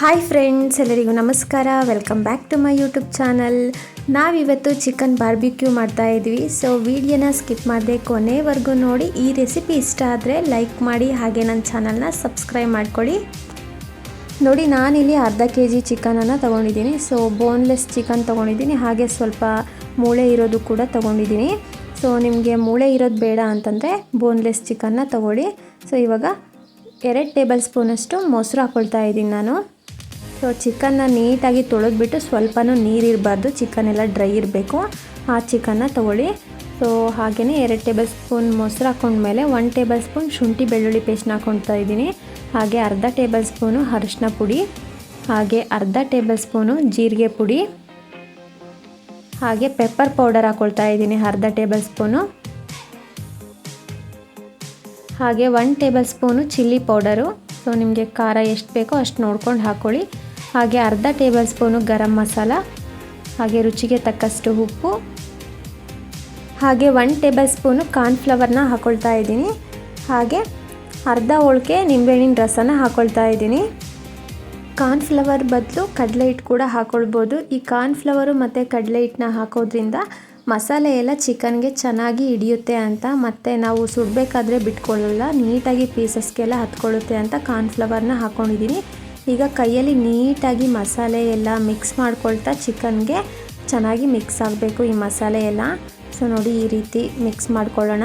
Friends ಎಲ್ಲರಿಗೂ ನಮಸ್ಕಾರ. Welcome back to my YouTube channel ನಾವಿವತ್ತು ಚಿಕನ್ ಬಾರ್ಬಿಕ್ಯೂ ಮಾಡ್ತಾ ಇದ್ವಿ. ಸೊ ವಿಡಿಯೋನ ಸ್ಕಿಪ್ ಮಾಡದೆ ಕೊನೆವರೆಗೂ ನೋಡಿ. ಈ ರೆಸಿಪಿ ಇಷ್ಟ ಆದರೆ ಲೈಕ್ ಮಾಡಿ, ಹಾಗೆ ನನ್ನ ಚಾನಲ್ನ ಸಬ್ಸ್ಕ್ರೈಬ್ ಮಾಡ್ಕೊಳ್ಳಿ ನೋಡಿ, ನಾನಿಲ್ಲಿ ಅರ್ಧ ಕೆ ಜಿ ಚಿಕನನ್ನು ತೊಗೊಂಡಿದ್ದೀನಿ. ಸೊ ಬೋನ್ಲೆಸ್ ಚಿಕನ್ ತೊಗೊಂಡಿದ್ದೀನಿ. ಹಾಗೆ ಸ್ವಲ್ಪ ಮೂಳೆ ಇರೋದು ಕೂಡ ತೊಗೊಂಡಿದ್ದೀನಿ. ಸೊ ನಿಮಗೆ ಮೂಳೆ ಇರೋದು ಬೇಡ ಅಂತಂದರೆ ಬೋನ್ಲೆಸ್ ಚಿಕನ್ನ ತೊಗೊಳ್ಳಿ. ಸೊ ಇವಾಗ ಎರಡು ಟೇಬಲ್ ಸ್ಪೂನಷ್ಟು ಮೊಸರು ಹಾಕ್ಕೊಳ್ತಾ ಇದ್ದೀನಿ ನಾನು. ಸೊ ಚಿಕನ್ನ ನೀಟಾಗಿ ತೊಳೆದ್ಬಿಟ್ಟು ಸ್ವಲ್ಪನೂ ನೀರಿರಬಾರ್ದು ಚಿಕನ್ ಎಲ್ಲ ಡ್ರೈ ಇರಬೇಕು. ಆ ಚಿಕನ್ನ ತೊಗೊಳ್ಳಿ. ಸೊ ಹಾಗೆಯೇ ಎರಡು ಟೇಬಲ್ ಸ್ಪೂನ್ ಮೊಸರು ಹಾಕೊಂಡ್ಮೇಲೆ ಒನ್ ಟೇಬಲ್ ಸ್ಪೂನ್ ಶುಂಠಿ ಬೆಳ್ಳುಳ್ಳಿ ಪೇಸ್ಟ್ನ ಹಾಕೊಳ್ತಾ ಇದ್ದೀನಿ. ಹಾಗೆ ಅರ್ಧ ಟೇಬಲ್ ಸ್ಪೂನು ಅರಿಶಿನ ಪುಡಿ, ಹಾಗೆ ಅರ್ಧ ಟೇಬಲ್ ಸ್ಪೂನು ಜೀರಿಗೆ ಪುಡಿ, ಹಾಗೆ ಪೆಪ್ಪರ್ ಪೌಡರ್ ಹಾಕ್ಕೊಳ್ತಾ ಇದ್ದೀನಿ ಅರ್ಧ ಟೇಬಲ್ ಸ್ಪೂನು ಹಾಗೆ one table spoon chilli powder so ನಿಮಗೆ ಖಾರ ಎಷ್ಟು ಬೇಕೋ ಅಷ್ಟು ನೋಡ್ಕೊಂಡು ಹಾಕ್ಕೊಳ್ಳಿ ಹಾಗೆ ಅರ್ಧ ಟೇಬಲ್ ಸ್ಪೂನು ಗರಂ ಮಸಾಲ, ಹಾಗೆ ರುಚಿಗೆ ತಕ್ಕಷ್ಟು ಉಪ್ಪು, ಹಾಗೆ ಒನ್ ಟೇಬಲ್ ಸ್ಪೂನು ಕಾರ್ನ್ಫ್ಲವರ್ನ ಹಾಕ್ಕೊಳ್ತಾ ಇದ್ದೀನಿ. ಹಾಗೆ ಅರ್ಧ ಹೋಳಿಗೆ ನಿಂಬೆಹಣ್ಣಿನ ರಸನ ಹಾಕ್ಕೊಳ್ತಾ ಇದ್ದೀನಿ. ಕಾರ್ನ್ಫ್ಲವರ್ ಬದಲು ಕಡಲೆ ಹಿಟ್ಟು ಕೂಡ ಹಾಕ್ಕೊಳ್ಬೋದು ಈ ಕಾರ್ನ್ಫ್ಲವರು ಮತ್ತು ಕಡಲೆ ಹಿಟ್ಟನ್ನ ಹಾಕೋದ್ರಿಂದ ಮಸಾಲೆ ಎಲ್ಲ ಚಿಕನ್ಗೆ ಚೆನ್ನಾಗಿ ಹಿಡಿಯುತ್ತೆ ಅಂತ, ಮತ್ತು ನಾವು ಸುಡಬೇಕಾದ್ರೆ ಬಿಟ್ಕೊಳ್ಳಲ್ಲ, ನೀಟಾಗಿ ಪೀಸಸ್ಗೆಲ್ಲ ಹತ್ಕೊಳ್ಳುತ್ತೆ ಅಂತ ಕಾರ್ನ್ಫ್ಲವರ್ನ ಹಾಕ್ಕೊಂಡಿದ್ದೀನಿ ಈಗ ಕೈಯಲ್ಲಿ ನೀಟಾಗಿ ಮಸಾಲೆ ಎಲ್ಲ ಮಿಕ್ಸ್ ಮಾಡ್ಕೊಳ್ತಾ ಚಿಕನ್ಗೆ ಚೆನ್ನಾಗಿ ಮಿಕ್ಸ್ ಆಗಬೇಕು ಈ ಮಸಾಲೆ ಎಲ್ಲ. ಸೊ, ನೋಡಿ ಈ ರೀತಿ ಮಿಕ್ಸ್ ಮಾಡ್ಕೊಳ್ಳೋಣ.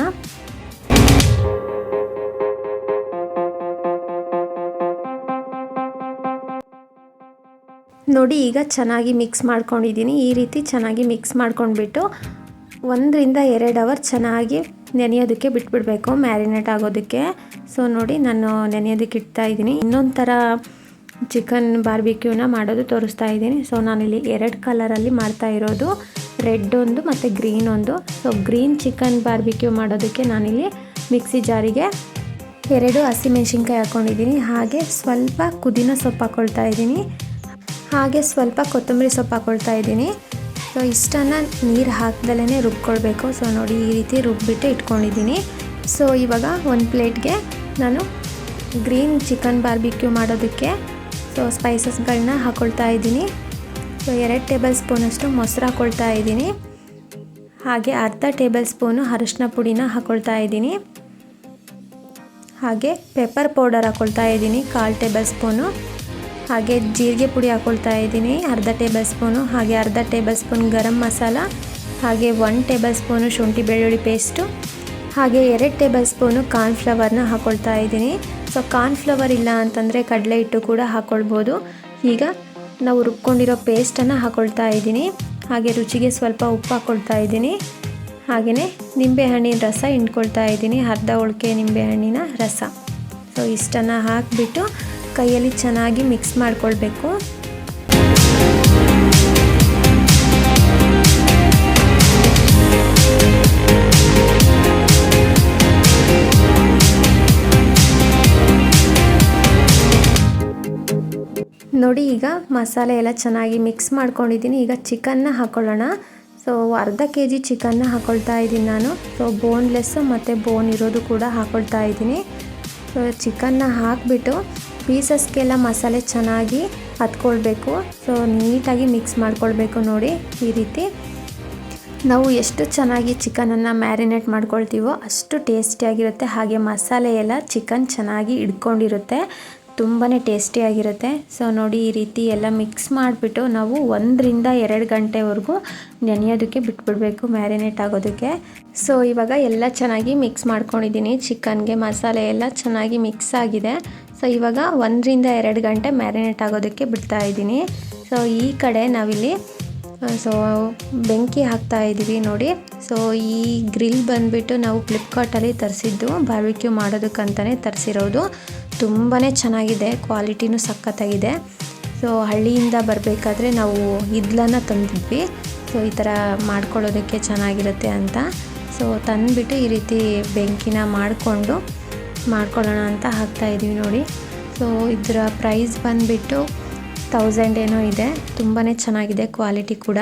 ನೋಡಿ ಈಗ ಚೆನ್ನಾಗಿ ಮಿಕ್ಸ್ ಮಾಡ್ಕೊಂಡಿದ್ದೀನಿ. ಈ ರೀತಿ ಚೆನ್ನಾಗಿ ಮಿಕ್ಸ್ ಮಾಡ್ಕೊಂಡ್ಬಿಟ್ಟು ಒಂದರಿಂದ ಎರಡು ಅವರ್ ಚೆನ್ನಾಗಿ ನೆನೆಯೋದಕ್ಕೆ ಬಿಟ್ಬಿಡಬೇಕು ಮ್ಯಾರಿನೇಟ್ ಆಗೋದಕ್ಕೆ. ಸೊ, ನೋಡಿ ನಾನು ನೆನೆಯೋದಕ್ಕೆ ಇಡ್ತಾ ಇದ್ದೀನಿ. ಇನ್ನೊಂದು ಥರ ಚಿಕನ್ ಬಾರ್ಬಿಕ್ಯೂನ ಮಾಡೋದು ತೋರಿಸ್ತಾ ಇದ್ದೀನಿ. ಸೊ ನಾನಿಲ್ಲಿ ಎರಡು ಕಲರಲ್ಲಿ ಮಾಡ್ತಾ ಇರೋದು. ರೆಡ್ ಒಂದು ಮತ್ತು ಗ್ರೀನ್ ಒಂದು. ಸೊ ಗ್ರೀನ್ ಚಿಕನ್ ಬಾರ್ಬಿಕ್ಯೂ ಮಾಡೋದಕ್ಕೆ ನಾನಿಲ್ಲಿ ಮಿಕ್ಸಿ ಜಾರಿಗೆ ಎರಡು ಹಸಿಮೆಣ್ಸಿನ್ಕಾಯಿ ಹಾಕ್ಕೊಂಡಿದ್ದೀನಿ ಹಾಗೆ ಸ್ವಲ್ಪ ಕುದಿನ ಸೊಪ್ಪು ಹಾಕ್ಕೊಳ್ತಾ ಇದ್ದೀನಿ. ಹಾಗೆ ಸ್ವಲ್ಪ ಕೊತ್ತಂಬರಿ ಸೊಪ್ಪು ಹಾಕ್ಕೊಳ್ತಾ ಇದ್ದೀನಿ. ಸೊ ಇಷ್ಟನ್ನು ನೀರು ಹಾಕ್ದಲೇ ರುಬ್ಕೊಳ್ಬೇಕು. ಸೊ ನೋಡಿ ಈ ರೀತಿ ರುಬ್ಬಿಟ್ಟು ಇಟ್ಕೊಂಡಿದ್ದೀನಿ. ಸೊ ಇವಾಗ ಒಂದು ಪ್ಲೇಟ್ಗೆ ನಾನು ಗ್ರೀನ್ ಚಿಕನ್ ಬಾರ್ಬಿಕ್ಯೂ ಮಾಡೋದಕ್ಕೆ ಸೊ ಸ್ಪೈಸಸ್ಗಳನ್ನ ಹಾಕ್ಕೊಳ್ತಾ ಇದ್ದೀನಿ. ಸೊ ಎರಡು ಟೇಬಲ್ ಸ್ಪೂನಷ್ಟು ಮೊಸರು ಹಾಕ್ಕೊಳ್ತಾ ಇದ್ದೀನಿ. ಹಾಗೆ ಅರ್ಧ ಟೇಬಲ್ ಸ್ಪೂನು ಅರಶಿನ ಪುಡಿನ ಹಾಕ್ಕೊಳ್ತಾ ಇದ್ದೀನಿ. ಹಾಗೆ ಪೆಪ್ಪರ್ ಪೌಡರ್ ಹಾಕ್ಕೊಳ್ತಾ ಇದ್ದೀನಿ, ಕಾಲು ಟೇಬಲ್ ಸ್ಪೂನು ಹಾಗೆ ಜೀರಿಗೆ ಪುಡಿ ಹಾಕ್ಕೊಳ್ತಾ ಇದ್ದೀನಿ, ಅರ್ಧ ಟೇಬಲ್ ಸ್ಪೂನು ಹಾಗೆ ಅರ್ಧ ಟೇಬಲ್ ಸ್ಪೂನ್ ಗರಂ ಮಸಾಲ. ಹಾಗೆ ಒನ್ ಟೇಬಲ್ ಸ್ಪೂನು ಶುಂಠಿ ಬೆಳ್ಳುಳ್ಳಿ ಪೇಸ್ಟು ಹಾಗೆ ಎರಡು ಟೇಬಲ್ ಸ್ಪೂನು ಕಾರ್ನ್ಫ್ಲವರ್ನ ಹಾಕ್ಕೊಳ್ತಾ ಇದ್ದೀನಿ. ಸೊ ಕಾರ್ನ್ಫ್ಲವರ್ ಇಲ್ಲ ಅಂತಂದರೆ ಕಡಲೆ ಹಿಟ್ಟು ಕೂಡ ಹಾಕ್ಕೊಳ್ಬೋದು ಈಗ ನಾವು ರುಬ್ಕೊಂಡಿರೋ ಪೇಸ್ಟನ್ನು ಹಾಕ್ಕೊಳ್ತಾ ಇದ್ದೀನಿ. ಹಾಗೆ ರುಚಿಗೆ ಸ್ವಲ್ಪ ಉಪ್ಪು ಹಾಕ್ಕೊಳ್ತಾ ಇದ್ದೀನಿ. ಹಾಗೆಯೇ ನಿಂಬೆಹಣ್ಣಿನ ರಸ ಹಿಂಡ್ಕೊಳ್ತಾ ಇದ್ದೀನಿ, ಅರ್ಧ ಹೋಳಿಗೆ ನಿಂಬೆಹಣ್ಣಿನ ರಸ. ಸೊ ಇಷ್ಟನ್ನು ಹಾಕಿಬಿಟ್ಟು ಕೈಯಲ್ಲಿ ಚೆನ್ನಾಗಿ ಮಿಕ್ಸ್ ಮಾಡ್ಕೊಳ್ಬೇಕು. ನೋಡಿ ಈಗ ಮಸಾಲೆ ಎಲ್ಲ ಚೆನ್ನಾಗಿ ಮಿಕ್ಸ್ ಮಾಡ್ಕೊಂಡಿದ್ದೀನಿ. ಈಗ ಚಿಕನ್ನ ಹಾಕ್ಕೊಳ್ಳೋಣ ಸೊ ಅರ್ಧ ಕೆ ಜಿ ಚಿಕನ್ನ ಹಾಕ್ಕೊಳ್ತಾ ಇದ್ದೀನಿ ನಾನು. ಸೊ ಬೋನ್ಲೆಸ್ಸು ಮತ್ತು ಬೋನ್ ಇರೋದು ಕೂಡ ಹಾಕ್ಕೊಳ್ತಾ ಇದ್ದೀನಿ. ಸೊ ಚಿಕನ್ನ ಹಾಕಿಬಿಟ್ಟು ಪೀಸಸ್ಗೆಲ್ಲ ಮಸಾಲೆ ಚೆನ್ನಾಗಿ ಹತ್ಕೊಳ್ಬೇಕು. ಸೊ ನೀಟಾಗಿ ಮಿಕ್ಸ್ ಮಾಡ್ಕೊಳ್ಬೇಕು ನೋಡಿ ಈ ರೀತಿ. ನಾವು ಎಷ್ಟು ಚೆನ್ನಾಗಿ ಚಿಕನನ್ನು ಮ್ಯಾರಿನೇಟ್ ಮಾಡ್ಕೊಳ್ತೀವೋ ಅಷ್ಟು ಟೇಸ್ಟಿಯಾಗಿರುತ್ತೆ ಹಾಗೆ ಮಸಾಲೆ ಎಲ್ಲ ಚಿಕನ್ ಚೆನ್ನಾಗಿ ಹಿಡ್ಕೊಂಡಿರುತ್ತೆ. ತುಂಬಾ ಟೇಸ್ಟಿಯಾಗಿರುತ್ತೆ ಸೊ ನೋಡಿ ಈ ರೀತಿ ಎಲ್ಲ ಮಿಕ್ಸ್ ಮಾಡಿಬಿಟ್ಟು ನಾವು ಒಂದರಿಂದ ಎರಡು ಗಂಟೆವರೆಗೂ ನೆನೆಯೋದಕ್ಕೆ ಬಿಟ್ಬಿಡಬೇಕು ಮ್ಯಾರಿನೇಟ್ ಆಗೋದಕ್ಕೆ. ಸೊ ಇವಾಗ ಎಲ್ಲ ಚೆನ್ನಾಗಿ ಮಿಕ್ಸ್ ಮಾಡ್ಕೊಂಡಿದ್ದೀನಿ. ಚಿಕನ್ಗೆ ಮಸಾಲೆ ಎಲ್ಲ ಚೆನ್ನಾಗಿ ಮಿಕ್ಸ್ ಆಗಿದೆ. ಸೊ ಇವಾಗ ಒಂದರಿಂದ ಎರಡು ಗಂಟೆ ಮ್ಯಾರಿನೇಟ್ ಆಗೋದಕ್ಕೆ ಬಿಡ್ತಾ ಇದ್ದೀನಿ. ಸೊ ಈ ಕಡೆ ನಾವಿಲ್ಲಿ ಸೊ ಬೆಂಕಿ ಹಾಕ್ತಾ ಇದ್ದೀವಿ ನೋಡಿ. ಸೊ ಈ ಗ್ರಿಲ್ ಬಂದುಬಿಟ್ಟು ನಾವು ಫ್ಲಿಪ್ಕಾರ್ಟಲ್ಲಿ ತರಿಸಿದ್ದು ಬಾರ್ಬಿಕ್ಯೂ ಮಾಡೋದಕ್ಕಂತಲೇ ತರಿಸಿರೋದು. ತುಂಬಾ ಚೆನ್ನಾಗಿದೆ, ಕ್ವಾಲಿಟಿನೂ ಸಖತ್ತಾಗಿದೆ. ಸೊ ಹಳ್ಳಿಯಿಂದ ಬರಬೇಕಾದ್ರೆ ನಾವು ಇದ್ಲನ್ನು ತಂದಿದ್ವಿ. ಸೊ ಈ ಥರ ಮಾಡ್ಕೊಳ್ಳೋದಕ್ಕೆ ಚೆನ್ನಾಗಿರುತ್ತೆ ಅಂತ. ಸೊ ತಂದುಬಿಟ್ಟು ಈ ರೀತಿ ಬೆಂಕಿನ ಮಾಡಿಕೊಂಡು ಮಾಡ್ಕೊಳ್ಳೋಣ ಅಂತ ಹಾಕ್ತಾ ಇದ್ದೀವಿ ನೋಡಿ. ಸೊ ಇದರ ಪ್ರೈಸ್ ಬಂದುಬಿಟ್ಟು ತೌಸಂಡ್ ಏನೋ ಇದೆ. ತುಂಬಾ ಚೆನ್ನಾಗಿದೆ ಕ್ವಾಲಿಟಿ ಕೂಡ.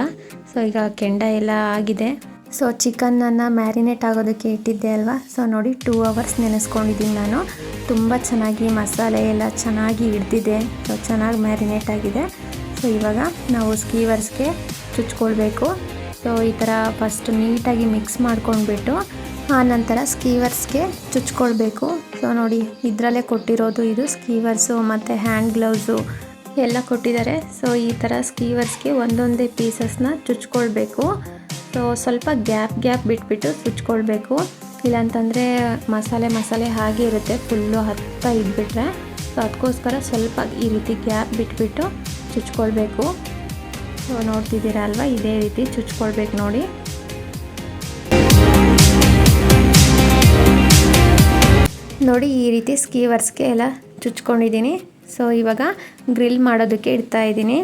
ಸೊ ಈಗ ಕೆಂಡ ಎಲ್ಲ ಆಗಿದೆ. ಸೊ ಚಿಕನನ್ನು ಮ್ಯಾರಿನೇಟ್ ಆಗೋದಕ್ಕೆ ಇಟ್ಟಿದ್ದೆ ಅಲ್ವಾ? ಸೊ ನೋಡಿ ಟೂ ಅವರ್ಸ್ ನೆನೆಸ್ಕೊಂಡಿದ್ದೀನಿ ನಾನು. ತುಂಬ ಚೆನ್ನಾಗಿ ಮಸಾಲೆ ಎಲ್ಲ ಚೆನ್ನಾಗಿ ಹಿಡ್ದಿದೆ. ಸೊ, ಚೆನ್ನಾಗಿ ಮ್ಯಾರಿನೇಟ್ ಆಗಿದೆ. ಸೊ, ಇವಾಗ ನಾವು ಸ್ಕೀವರ್ಸ್ಗೆ ಚುಚ್ಕೊಳ್ಬೇಕು. ಸೊ, ಈ ಥರ ಫಸ್ಟ್ ನೀಟಾಗಿ ಮಿಕ್ಸ್ ಮಾಡ್ಕೊಂಡ್ಬಿಟ್ಟು ಆನಂತರ ಸ್ಕೀವರ್ಸ್ಗೆ ಚುಚ್ಕೊಳ್ಬೇಕು. ಸೊ, ನೋಡಿ, ಇದರಲ್ಲೇ ಕೊಟ್ಟಿರೋದು ಇದು ಸ್ಕೀವರ್ಸು ಮತ್ತು ಹ್ಯಾಂಡ್ ಗ್ಲೌಸು ಎಲ್ಲ ಕೊಟ್ಟಿದ್ದಾರೆ. ಸೊ, ಈ ಥರ ಸ್ಕೀವರ್ಸ್ಗೆ ಒಂದೊಂದೇ ಪೀಸಸ್ನ ಚುಚ್ಕೊಳ್ಬೇಕು. ಸೊ, ಸ್ವಲ್ಪ ಗ್ಯಾಪ್ ಗ್ಯಾಪ್ ಬಿಟ್ಬಿಟ್ಟು ಚುಚ್ಕೊಳ್ಬೇಕು. ಇಲ್ಲಾಂತಂದರೆ ಮಸಾಲೆ ಮಸಾಲೆ ಹಾಗೆ ಇರುತ್ತೆ. ಫುಲ್ಲು ಹತ್ತ ಇದ್ಬಿಟ್ರೆ. ಸೊ ಅದಕ್ಕೋಸ್ಕರ ಸ್ವಲ್ಪ ಈ ರೀತಿ ಗ್ಯಾಪ್ ಬಿಟ್ಬಿಟ್ಟು ಚುಚ್ಕೊಳ್ಬೇಕು. ಸೊ ನೋಡ್ತಿದ್ದೀರ ಅಲ್ವಾ? ಇದೇ ರೀತಿ ಚುಚ್ಕೊಳ್ಬೇಕು ನೋಡಿ. ನೋಡಿ, ಈ ರೀತಿ ಸ್ಕೀವರ್ಸ್ಗೆ ಎಲ್ಲ ಚುಚ್ಕೊಂಡಿದ್ದೀನಿ. ಸೊ ಇವಾಗ ಗ್ರಿಲ್ ಮಾಡೋದಕ್ಕೆ ಇಡ್ತಾ ಇದ್ದೀನಿ.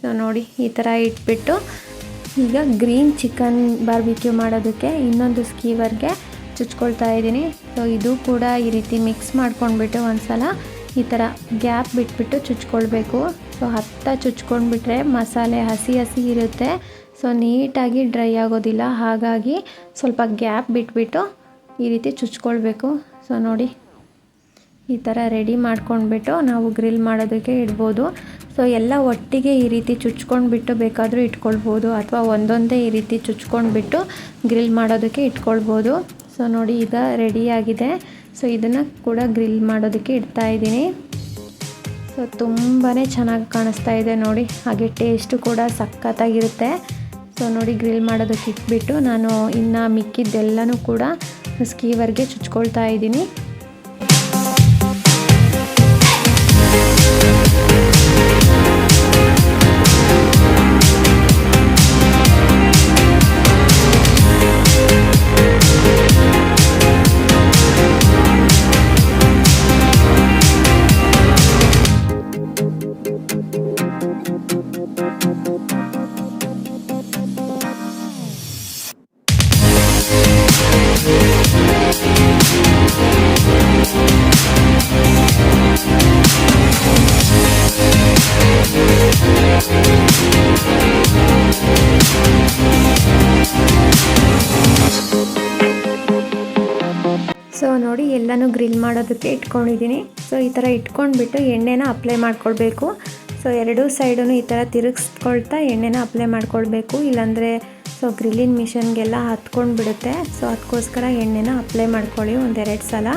ಸೊ ನೋಡಿ, ಈ ಥರ ಇಟ್ಬಿಟ್ಟು ಈಗ ಗ್ರೀನ್ ಚಿಕನ್ ಬಾರ್ಬಿಕ್ಯೂ ಮಾಡೋದಕ್ಕೆ ಇನ್ನೊಂದು ಸ್ಕೀವರ್ಗೆ ಚುಚ್ಕೊಳ್ತಾ ಇದ್ದೀನಿ. ಸೊ ಇದು ಕೂಡ ಈ ರೀತಿ ಮಿಕ್ಸ್ ಮಾಡ್ಕೊಂಡ್ಬಿಟ್ಟು ಒಂದು ಸಲ ಈ ಥರ ಗ್ಯಾಪ್ ಬಿಟ್ಬಿಟ್ಟು ಚುಚ್ಕೊಳ್ಬೇಕು. ಸೊ ಹತ್ತ ಚುಚ್ಕೊಂಡ್ಬಿಟ್ರೆ ಮಸಾಲೆ ಹಸಿ ಹಸಿ ಇರುತ್ತೆ. ಸೊ ನೀಟಾಗಿ ಡ್ರೈ ಆಗೋದಿಲ್ಲ. ಹಾಗಾಗಿ ಸ್ವಲ್ಪ ಗ್ಯಾಪ್ ಬಿಟ್ಬಿಟ್ಟು ಈ ರೀತಿ ಚುಚ್ಕೊಳ್ಬೇಕು. ಸೊ ನೋಡಿ ಈ ಥರ ರೆಡಿ ಮಾಡ್ಕೊಂಡ್ಬಿಟ್ಟು ನಾವು ಗ್ರಿಲ್ ಮಾಡೋದಕ್ಕೆ ಇಡ್ಬೋದು. ಸೊ ಎಲ್ಲ ಒಟ್ಟಿಗೆ ಈ ರೀತಿ ಚುಚ್ಕೊಂಡ್ಬಿಟ್ಟು ಬೇಕಾದರೂ ಇಟ್ಕೊಳ್ಬೋದು ಅಥವಾ ಒಂದೊಂದೇ ಈ ರೀತಿ ಚುಚ್ಕೊಂಡ್ಬಿಟ್ಟು ಗ್ರಿಲ್ ಮಾಡೋದಕ್ಕೆ ಇಟ್ಕೊಳ್ಬೋದು. ಸೊ ನೋಡಿ ಈಗ ರೆಡಿಯಾಗಿದೆ ಸೊ ಇದನ್ನು ಕೂಡ ಗ್ರಿಲ್ ಮಾಡೋದಕ್ಕೆ ಇಡ್ತಾ ಇದ್ದೀನಿ. ಸೊ ತುಂಬಾ ಚೆನ್ನಾಗಿ ಕಾಣಿಸ್ತಾ ಇದೆ ನೋಡಿ. ಹಾಗೆ ಟೇಸ್ಟು ಕೂಡ ಸಖತ್ತಾಗಿರುತ್ತೆ. ಸೊ ನೋಡಿ ಗ್ರಿಲ್ ಮಾಡೋದಕ್ಕೆ ಇಟ್ಬಿಟ್ಟು ನಾನು ಇನ್ನು ಮಿಕ್ಕಿದ್ದೆಲ್ಲನೂ ಕೂಡ ಸ್ಕೀವರ್ಗೆ ಚುಚ್ಕೊಳ್ತಾ ಇದ್ದೀನಿ. ಸೊ ನೋಡಿ, ಎಲ್ಲನೂ ಗ್ರಿಲ್ ಮಾಡೋದಕ್ಕೆ ಇಟ್ಕೊಂಡಿದ್ದೀನಿ. ಸೊ ಈ ಥರ ಇಟ್ಕೊಂಡ್ಬಿಟ್ಟು ಎಣ್ಣೆನ ಅಪ್ಲೈ ಮಾಡ್ಕೊಳ್ಬೇಕು. ಸೊ ಎರಡೂ ಸೈಡೂ ಈ ಥರ ತಿರುಗಿಸ್ಕೊಳ್ತಾ ಎಣ್ಣೆನ ಅಪ್ಲೈ ಮಾಡ್ಕೊಳ್ಬೇಕು. ಇಲ್ಲಾಂದರೆ ಸೊ ಗ್ರಿಲ್ಲಿನ ಮಿಷನ್ಗೆಲ್ಲ ಹತ್ಕೊಂಡು ಬಿಡುತ್ತೆ ಸೊ ಅದಕ್ಕೋಸ್ಕರ ಎಣ್ಣೆನ ಅಪ್ಲೈ ಮಾಡ್ಕೊಳ್ಳಿ ಒಂದೆರಡು ಸಲ.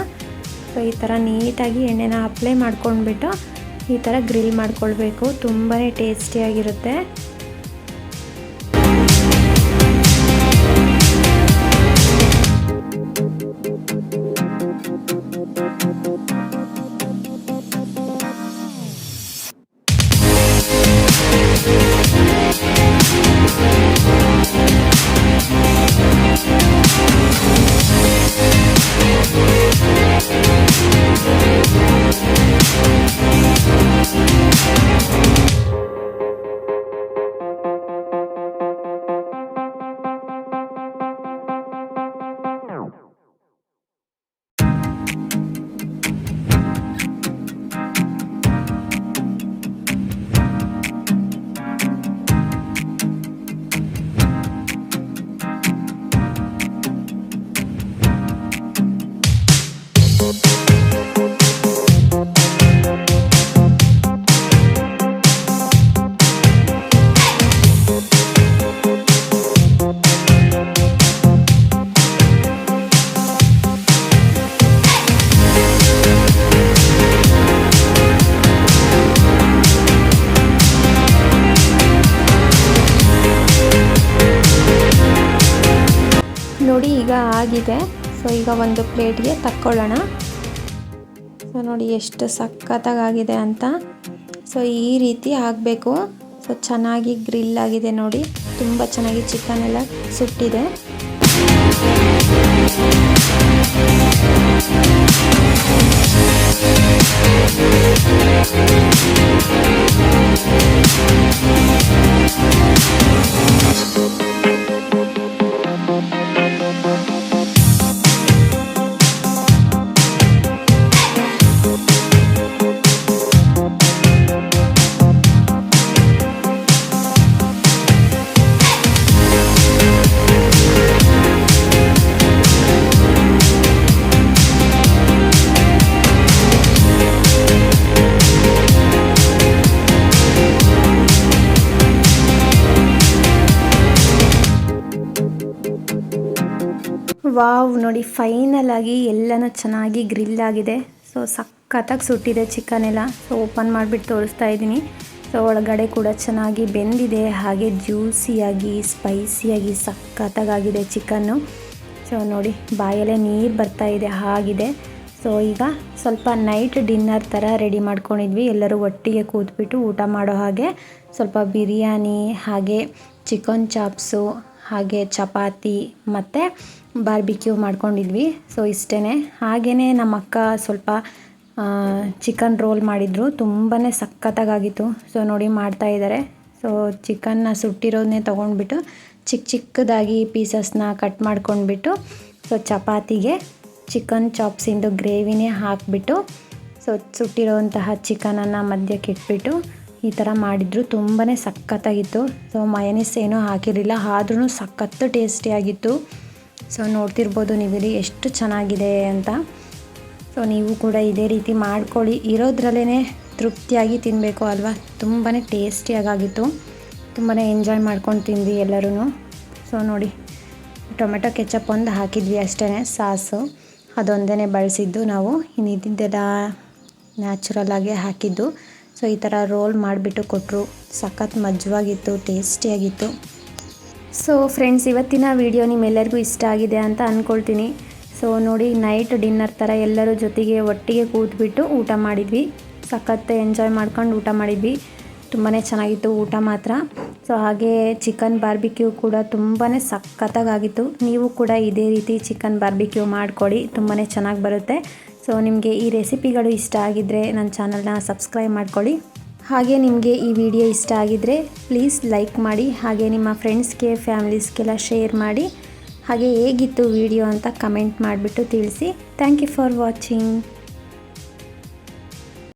ಸೊ ಈ ಥರ ನೀಟಾಗಿ ಎಣ್ಣೆನ ಅಪ್ಲೈ ಮಾಡ್ಕೊಂಡ್ಬಿಟ್ಟು ಈ ಥರ ಗ್ರಿಲ್ ಮಾಡ್ಕೊಳ್ಬೇಕು. ತುಂಬಾ ಟೇಸ್ಟಿಯಾಗಿರುತ್ತೆ ನೋಡಿ ಈಗ ಆಗಿದೆ. ಸೊ ಈಗ ಒಂದು ಪ್ಲೇಟ್ಗೆ ತಕ್ಕೊಳ್ಳೋಣ. ಸೊ ನೋಡಿ ಎಷ್ಟು ಸಖತ್ತಾಗಿದೆ ಅಂತ. ಸೊ ಈ ರೀತಿ ಆಗಬೇಕು ಸೊ ಚೆನ್ನಾಗಿ ಗ್ರಿಲ್ ಆಗಿದೆ ನೋಡಿ. ತುಂಬ ಚೆನ್ನಾಗಿ ಚಿಕನ್ ಎಲ್ಲ ಸುಟ್ಟಿದೆ. ವಾವ್, ನೋಡಿ ಫೈನಲ್ ಆಗಿ ಎಲ್ಲನೂ ಚೆನ್ನಾಗಿ ಗ್ರಿಲ್ ಆಗಿದೆ. ಸೊ ಸಖತ್ತಾಗಿ ಸುಟ್ಟಿದೆ ಚಿಕನ್ ಎಲ್ಲ. ಸೊ ಓಪನ್ ಮಾಡಿಬಿಟ್ಟು ತೋರಿಸ್ತಾ ಇದ್ದೀನಿ. ಸೊ ಒಳಗಡೆ ಕೂಡ ಚೆನ್ನಾಗಿ ಬೆಂದಿದೆ. ಹಾಗೆ ಜ್ಯೂಸಿಯಾಗಿ ಸ್ಪೈಸಿಯಾಗಿ ಸಖತ್ತಾಗಾಗಿದೆ ಚಿಕನ್ನು ಸೊ ನೋಡಿ, ಬಾಯಲ್ಲೇ ನೀರು ಬರ್ತಾ ಇದೆ ಹಾಗಿದೆ ಸೊ ಈಗ ಸ್ವಲ್ಪ ನೈಟ್ ಡಿನ್ನರ್ ಥರ ರೆಡಿ ಮಾಡ್ಕೊಂಡಿದ್ವಿ. ಎಲ್ಲರೂ ಒಟ್ಟಿಗೆ ಕೂತ್ಬಿಟ್ಟು ಊಟ ಮಾಡೋ ಹಾಗೆ ಸ್ವಲ್ಪ ಬಿರಿಯಾನಿ, ಹಾಗೆ ಚಿಕನ್ ಚಾಪ್ಸು ಹಾಗೆ ಚಪಾತಿ, ಮತ್ತು ಬಾರ್ಬಿಕ್ಯೂ ಮಾಡ್ಕೊಂಡಿದ್ವಿ. ಸೊ ಇಷ್ಟೇ ಹಾಗೇ ನಮ್ಮ ಅಕ್ಕ ಸ್ವಲ್ಪ ಚಿಕನ್ ರೋಲ್ ಮಾಡಿದರು. ತುಂಬಾ ಸಖತ್ತಾಗಿತ್ತು ಸೊ ನೋಡಿ ಮಾಡ್ತಾ ಇದ್ದಾರೆ ಸೊ ಚಿಕನ್ನ ಸುಟ್ಟಿರೋದನ್ನೇ ತೊಗೊಂಡ್ಬಿಟ್ಟು ಚಿಕ್ಕ ಚಿಕ್ಕದಾಗಿ ಪೀಸಸ್ನ ಕಟ್ ಮಾಡ್ಕೊಂಡ್ಬಿಟ್ಟು ಸೊ ಚಪಾತಿಗೆ ಚಿಕನ್ ಚಾಪ್ಸಿಂದು ಗ್ರೇವಿನೇ ಹಾಕಿಬಿಟ್ಟು ಸೊ ಸುಟ್ಟಿರೋವಂತಹ ಚಿಕನನ್ನು ಮಧ್ಯಕ್ಕೆ ಇಟ್ಬಿಟ್ಟು, ಈ ಥರ ಮಾಡಿದ್ರು. ತುಂಬಾ ಸಖತ್ತಾಗಿತ್ತು. ಸೊ ಮಯನೀಸ್ ಏನೂ ಹಾಕಿರಲಿಲ್ಲ. ಆದ್ರೂ ಸಖತ್ತು ಟೇಸ್ಟಿಯಾಗಿತ್ತು ಸೊ ನೋಡ್ತಿರ್ಬೋದು ನೀವು ಎಷ್ಟು ಚೆನ್ನಾಗಿದೆ ಅಂತ. ಸೊ ನೀವು ಕೂಡ ಇದೇ ರೀತಿ ಮಾಡ್ಕೊಳ್ಳಿ. ಇರೋದ್ರಲ್ಲೇ ತೃಪ್ತಿಯಾಗಿ ತಿನ್ನಬೇಕು ಅಲ್ವಾ? ತುಂಬಾ ಟೇಸ್ಟಿಯಾಗಿತ್ತು ತುಂಬಾ ಎಂಜಾಯ್ ಮಾಡ್ಕೊಂಡು ತಿಂದ್ವಿ ಎಲ್ಲರೂ ಸೊ ನೋಡಿ, ಟೊಮೆಟೊ ಕೆಚಪ್ ಒಂದು ಹಾಕಿದ್ವಿ ಅಷ್ಟೇ ಸಾಸು. ಅದೊಂದೇ ಬಳಸಿದ್ದು ನಾವು. ಇನ್ನಿದ್ದೆಲ್ಲ ನ್ಯಾಚುರಲ್ ಆಗಿ ಹಾಕಿದ್ದು. ಸೊ ಈ ಥರ ರೋಲ್ ಮಾಡಿಬಿಟ್ಟು ಕೊಟ್ಟರು ಸಖತ್ ಮಜ್ವಾಗಿತ್ತು, ಟೇಸ್ಟಿಯಾಗಿತ್ತು. ಸೊ ಫ್ರೆಂಡ್ಸ್ ಇವತ್ತಿನ ವಿಡಿಯೋ ನಿಮ್ಮೆಲ್ಲರಿಗೂ ಇಷ್ಟ ಆಗಿದೆ ಅಂತ ಅಂದ್ಕೊಳ್ತೀನಿ ಸೊ ನೋಡಿ ನೈಟ್ ಡಿನ್ನರ್ ಥರ ಎಲ್ಲರೂ ಜೊತೆಗೆ ಒಟ್ಟಿಗೆ ಕೂತ್ಬಿಟ್ಟು ಊಟ ಮಾಡಿದ್ವಿ. ಸಖತ್ ಎಂಜಾಯ್ ಮಾಡ್ಕೊಂಡು ಊಟ ಮಾಡಿದ್ವಿ. ತುಂಬಾ ಚೆನ್ನಾಗಿತ್ತು ಊಟ ಮಾತ್ರ. ಸೊ ಹಾಗೆ ಚಿಕನ್ ಬಾರ್ಬಿಕ್ಯೂ ಕೂಡ ತುಂಬಾ ಸಖತ್ತಾಗಿತ್ತು ನೀವು ಕೂಡ ಇದೇ ರೀತಿ ಚಿಕನ್ ಬಾರ್ಬಿಕ್ಯೂ ಮಾಡಿಕೊಡಿ. ತುಂಬಾ ಚೆನ್ನಾಗಿ ಬರುತ್ತೆ. ಸೊ ನಿಮಗೆ ಈ ರೆಸಿಪಿಗಳು ಇಷ್ಟ ಆಗಿದ್ದರೆ ನನ್ನ ಚಾನಲ್ನ ಸಬ್ಸ್ಕ್ರೈಬ್ ಮಾಡ್ಕೊಳ್ಳಿ ಹಾಗೆ ನಿಮಗೆ ಈ ವಿಡಿಯೋ ಇಷ್ಟ ಆಗಿದ್ದರೆ ಪ್ಲೀಸ್ ಲೈಕ್ ಮಾಡಿ, ಹಾಗೆ ನಿಮ್ಮ ಫ್ರೆಂಡ್ಸ್ಗೆ ಫ್ಯಾಮಿಲೀಸ್ಗೆಲ್ಲ ಶೇರ್ ಮಾಡಿ, ಹಾಗೆ ಹೇಗಿತ್ತು ವಿಡಿಯೋ ಅಂತ ಕಮೆಂಟ್ ಮಾಡಿಬಿಟ್ಟು ತಿಳಿಸಿ. Thank you for watching